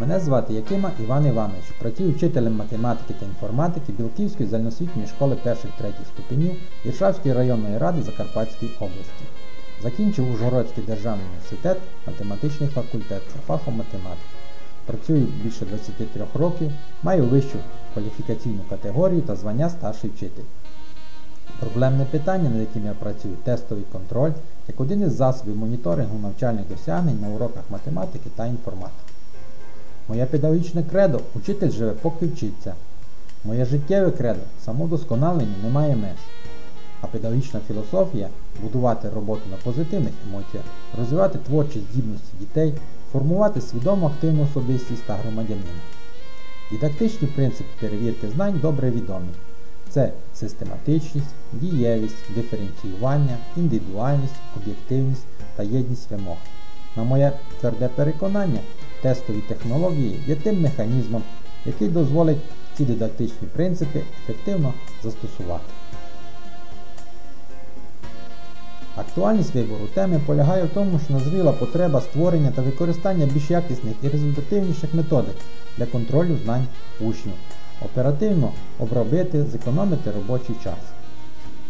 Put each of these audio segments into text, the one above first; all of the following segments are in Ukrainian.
Мене звати Якима Іван Іванович. Працюю вчителем математики та інформатики Білківської загальноосвітньої школи перших-третіх ступенів Іршавської районної ради Закарпатської області. Закінчив Ужгородський державний університет, математичний факультет за фахом математики. Працюю більше 23 років, маю вищу кваліфікаційну категорію та звання старший вчитель. Проблемне питання, над яким я працюю, тестовий контроль, як один із засобів моніторингу навчальних досягнень на уроках математики та інформатики. Моє педагогічне кредо учитель живе, поки вчиться. Моє життєве кредо самодосконалення немає меж. А педагогічна філософія будувати роботу на позитивних емоціях, розвивати творчі здібності дітей, формувати свідому активну особистість та громадянина. Дидактичні принципи перевірки знань добре відомі. Це систематичність, дієвість, диференціювання, індивідуальність, об'єктивність та єдність вимог. На моє тверде переконання, тестові технології є тим механізмом, який дозволить ці дидактичні принципи ефективно застосувати. Актуальність вибору теми полягає в тому, що назріла потреба створення та використання більш якісних і результативніших методик для контролю знань учнів, оперативно обробити, зекономити робочий час,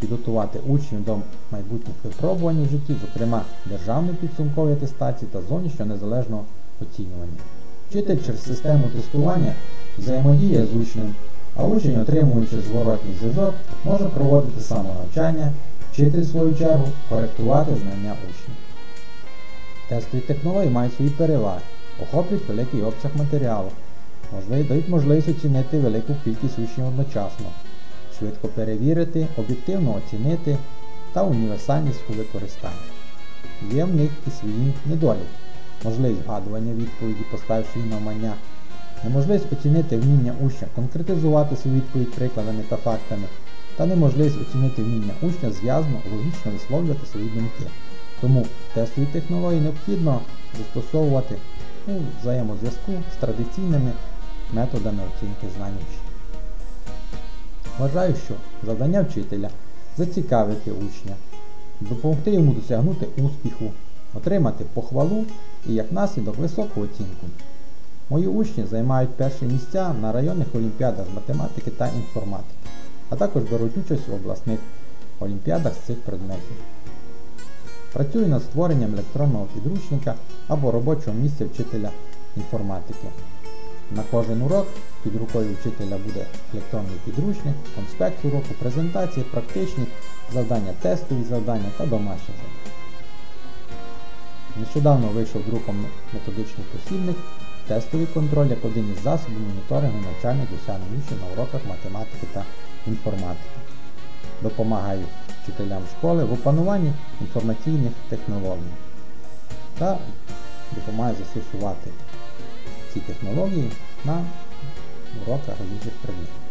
підготувати учнів до майбутніх випробувань у житті, зокрема державної підсумкової атестації та зовнішнього незалежного оцінювання. Вчитель через систему тестування взаємодіє з учнем, а учень, отримуючи зворотній зв'язок, може проводити самонавчання, вчитель, в свою чергу, коректувати знання учнів. Тестові технології мають свої переваги, охоплюють великий обсяг матеріалу, дають можливість оцінити велику кількість учнів одночасно, швидко перевірити, об'єктивно оцінити та універсальність у використанні. Є в них і свої недоліки можливість вгадування відповіді, поставивши її навмання, неможливість оцінити вміння учня конкретизувати свою відповідь прикладами та фактами, та неможливість оцінити вміння учня зв'язно, логічно висловлювати свої думки. Тому тестові технології необхідно застосовувати у взаємозв'язку з традиційними методами оцінки знань учня. Вважаю, що завдання вчителя зацікавити учня, допомогти йому досягнути успіху, отримати похвалу і як наслідок високу оцінку. Мої учні займають перші місця на районних олімпіадах з математики та інформатики, а також беруть участь в обласних олімпіадах з цих предметів. Працюю над створенням електронного підручника або робочого місця вчителя інформатики. На кожен урок під рукою вчителя буде електронний підручник, конспект уроку, презентації, практичні завдання, тестові завдання та домашні завдання. Нещодавно вийшов друком методичний посібник Тестовий контроль як один із засобів моніторингу навчальних досягнень учнів на уроках математики та інформатики. Допомагаю вчителям школи в опануванні інформаційних технологій та допомагаю застосувати ці технології на уроках інших предметів.